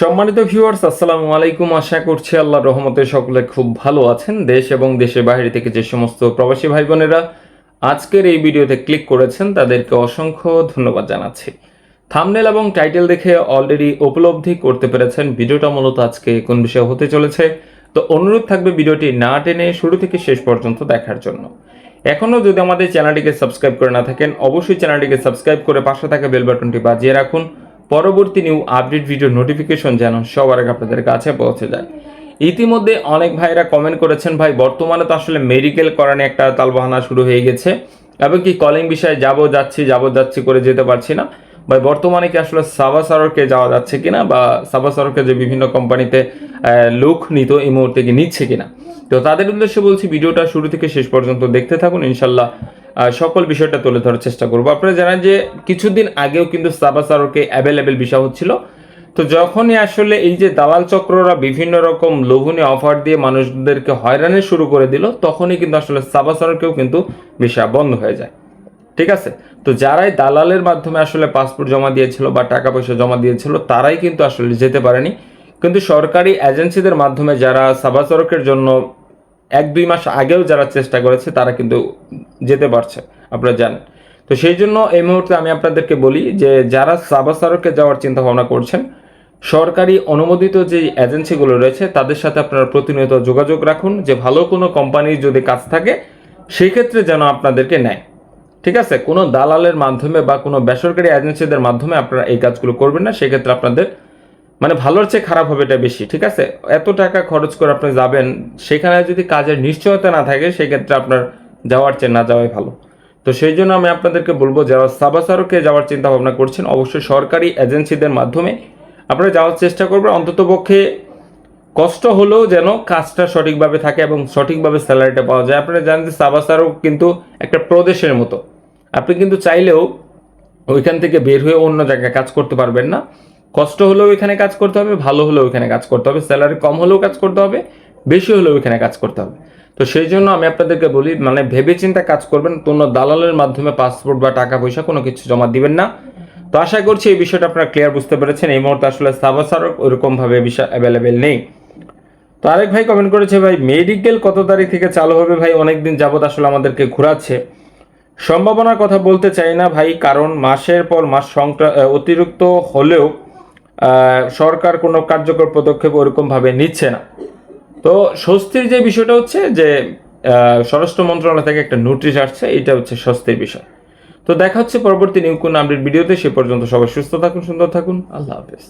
সম্মানিত ভিউয়ার্স আসসালামু আলাইকুম। আশা করছি আল্লাহর রহমতে সকলে খুব ভালো আছেন। দেশ এবং দেশের বাইরে থেকে যে সমস্ত প্রবাসী ভাই বোনেরা আজকের এই ভিডিওতে ক্লিক করেছেন, তাদেরকে অসংখ্য ধন্যবাদ জানাচ্ছি। থামনেল এবং টাইটেল দেখে অলরেডি উপলব্ধি করতে পেরেছেন। ভিডিওটা মূলত আজকে কোন বিষয়ে হতে চলেছে? তো অনুরোধ থাকবে ভিডিওটি না টেনে শুরু থেকে শেষ পর্যন্ত দেখার জন্য। এখনও যদি আমাদের চ্যানেলটিকে সাবস্ক্রাইব করে না থাকেন, অবশ্যই চ্যানেলটিকে সাবস্ক্রাইব করে পাশে থাকা বেল বাটনটি বাজিয়ে রাখুন। পরবর্তী নিউ আপডেট ভিডিও নোটিফিকেশন যেন সবার আগে আপনাদের কাছে পৌঁছে যায়। ইতিমধ্যে অনেক ভাইরা কমেন্ট করেছেন, ভাই, বর্তমানে তো আসলে মেডিকেল করানি একটা তালবাহানা শুরু হয়ে গেছে। এবং কি কলিং বিষয়ে যাব যাচ্ছি যাব যাচ্ছি করে যেতে পারছি না। ভাই, বর্তমানে কি আসলে সাবা সড়কে যাওয়া যাচ্ছে কিনা বা সাবা সড়কে যে বিভিন্ন কোম্পানিতে লোক নিত এই মুহূর্তে কি নিচ্ছে কিনা? তো তাদের উদ্দেশ্যে বলছি ভিডিওটা শুরু থেকে শেষ পর্যন্ত দেখতে থাকুন। ইনশাল্লাহ সকল বিষয়টা তুলে ধরার চেষ্টা করব। আপনারা জানেন যে কিছুদিন আগেও কিন্তু সাবা সারকে অ্যাভেলেবেল বিষয় হচ্ছিল। তো যখনই আসলে এই যে দালাল চক্ররা বিভিন্ন রকম লোভনীয় অফার দিয়ে মানুষদেরকে হয়রানি শুরু করে দিল, তখনই কিন্তু আসলে সাবা সারকেও কিন্তু ভিসা বন্ধ হয়ে যায়। ঠিক আছে? তো যারাই দালালের মাধ্যমে আসলে পাসপোর্ট জমা দিয়েছিল বা টাকা পয়সা জমা দিয়েছিল, তারাই কিন্তু আসলে যেতে পারেনি। কিন্তু সরকারি এজেন্সিদের মাধ্যমে যারা সাবা সড়কের জন্য এক দুই মাস আগেও যারা চেষ্টা করেছে, তারা কিন্তু যেতে পারছে, আপনারা জানেন। তো সেই জন্য এই মুহূর্তে আমি আপনাদেরকে বলি যে, যারা সাবা সড়কে যাওয়ার চিন্তা ভাবনা করছেন, সরকারি অনুমোদিত যে এজেন্সিগুলো রয়েছে, তাদের সাথে আপনারা প্রতিনিয়ত যোগাযোগ রাখুন যে, ভালো কোনো কোম্পানির যদি কাজ থাকে, সেই ক্ষেত্রে যেন আপনাদেরকে নেয়। ঠিক আছে? কোনো দালালের মাধ্যমে বা কোনো বেসরকারি এজেন্সিদের মাধ্যমে আপনারা এই কাজগুলো করবেন না, সেক্ষেত্রে আপনাদের মানে ভালোর চেয়ে খারাপ হবে এটা বেশি, ঠিক আছে? এত টাকা খরচ করে আপনি যাবেন, সেখানে যদি কাজের নিশ্চয়তা না থাকে, সেক্ষেত্রে আপনার যাওয়ার চেয়ে না যাওয়াই ভালো। তো সেই জন্য আমি আপনাদেরকে বলব, যারা সাবাসারকে যাওয়ার চিন্তা ভাবনা করছেন, অবশ্যই সরকারি এজেন্সিদের মাধ্যমে আপনারা যাওয়ার চেষ্টা করবেন। অন্ততপক্ষে কষ্ট হলেও যেন কাজটা সঠিকভাবে থাকে এবং সঠিকভাবে স্যালারিটা পাওয়া যায়। আপনারা জানেন যে সাবাসারও কিন্তু একটা প্রদেশের মতো। আপনি কিন্তু চাইলেও ওইখান থেকে বের হয়ে অন্য জায়গায় কাজ করতে পারবেন না। কষ্ট হলেও এখানে কাজ করতে হবে, ভালো হলেও এখানে কাজ করতে হবে স্যালারি কম হলেও কাজ করতে হবে, বেশি হলেও এখানে কাজ করতে হবে। তো সেই জন্য আমি আপনাদেরকে বলি মানে ভেবে চিন্তা কাজ করবেন, কোনো দালালের মাধ্যমে পাসপোর্ট বা টাকা পয়সা কোনো কিছু জমা দিবেন না। তো আশা করছি এই বিষয়টা আপনারা ক্লিয়ার বুঝতে পেরেছেন, এই মুহূর্তে আসলে সাবাসারক ওইরকমভাবে বিষয় অ্যাভেলেবেল নেই। তো আরেক ভাই কমেন্ট করেছে, ভাই মেডিকেল কত তারিখ থেকে চালু হবে ভাই? অনেকদিন যাবৎ আসলে আমাদেরকে ঘোরাচ্ছে। সম্ভাবনার কথা বলতে চাই না ভাই, কারণ মাসের পর মাস অতিরিক্ত হলেও সরকার কোনো কার্যকর পদক্ষেপ ওরকমভাবে নিচ্ছে না। তো স্বস্তির যে বিষয়টা হচ্ছে যে স্বরাষ্ট্র মন্ত্রণালয় থেকে একটা নোটিশ আসছে, এটা হচ্ছে স্বস্তির বিষয়। তো দেখা হচ্ছে পরবর্তী নিউ কোন আপডেট ভিডিওতে, সে পর্যন্ত সবাই সুস্থ থাকুন, সুন্দর থাকুন, আল্লাহ হাফেজ।